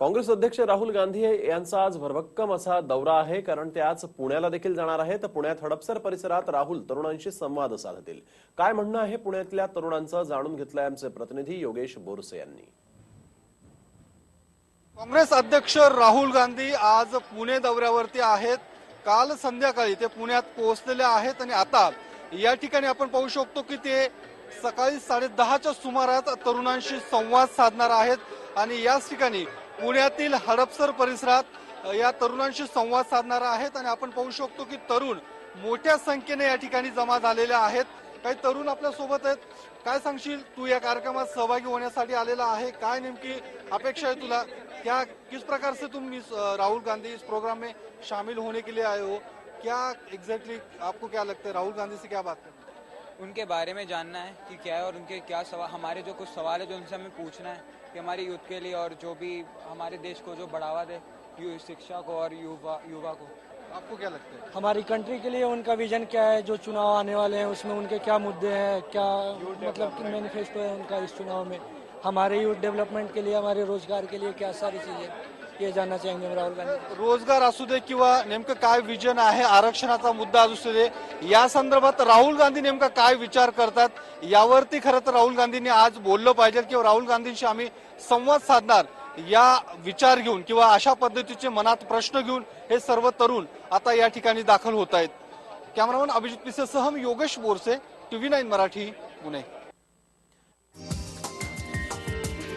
काँग्रेस अध्यक्ष राहुल गांधी यांचा आज भरभक्कम असा दौरा आहे कारण ते आज पुण्याला देखील जाणार आहे तर पुण्यात हडपसर परिसरात राहुल तरुणांशी संवाद साधतील. काय म्हणणं आहे पुण्यातल्या तरुणांचं? जाणून घेतलंय आमचे प्रतिनिधी योगेश बोरसे यांनी. काँग्रेस अध्यक्ष राहुल गांधी आज पुणे दौऱ्यावरती आहेत. काल संध्याकाळी ते पुण्यात पोहोचलेले आहेत आणि आता या ठिकाणी आपण पाहू शकतो की ते सकाळी साडे दहाच्या तरुणांशी संवाद साधणार आहेत. आणि याच ठिकाणी पुण्यातील हडपसर परिसरात या तरुणांशी संवाद साधणार आहेत आणि आपण पाहू शकतो की तरुण मोठ्या संख्येने या ठिकाणी जमा झालेल्या आहेत. काही तरुण आपल्यासोबत आहेत. काय सांगशील? तू या कार्यक्रमात सहभागी होण्यासाठी आलेला आहे. काय नेमकी अपेक्षा आहे तुला? क्या किस प्रकार से तुम इस राहुल गांधी इस प्रोग्राम में शामिल होने के लिए आए हो? क्या एग्जैक्टली आपको क्या लगता है? राहुल गांधी से क्या बात करनी उनके बारे में जानना है कि क्या है और उनके क्या सवाल हमारे जो कुछ सवाल है जो उनसे हमें पूछना है कि हमारे यूथ के लिए और जो भी हमारे देश को जो बढ़ावा दे यु- शिक्षा को और युवा युवा को। आपको क्या लगता है? हमारी कंट्री के लिए उनका विजन क्या है? जो चुनाव आने वाले हैं उसमें उनके क्या मुद्दे हैं? क्या मतलब मैनिफेस्टो है उनका इस चुनाव में? हमारे यूथ डेवलपमेंट के लिए हमारे रोज़गार के लिए क्या सारी चीज़ें? ये जानना चाहेंगे हम राहुल गांधी. रोजगार असू दे किंवा नेमकं काय विजन आहे आरक्षणाचा मुद्दा असू दे या संदर्भात राहुल गांधी नेमका काय विचार करतात यावरती खरं तर राहुल गांधींनी आज बोललं पाहिजे किंवा राहुल गांधींशी आम्ही संवाद साधणार या विचार घेऊन किंवा अशा पद्धतीचे मनात प्रश्न घेऊन हे सर्व तरुण आता या ठिकाणी दाखल होत आहेत. कॅमेरामन अभिजित पिसेसह सहम योगेश बोरसे टीव्ही नाईन मराठी पुणे.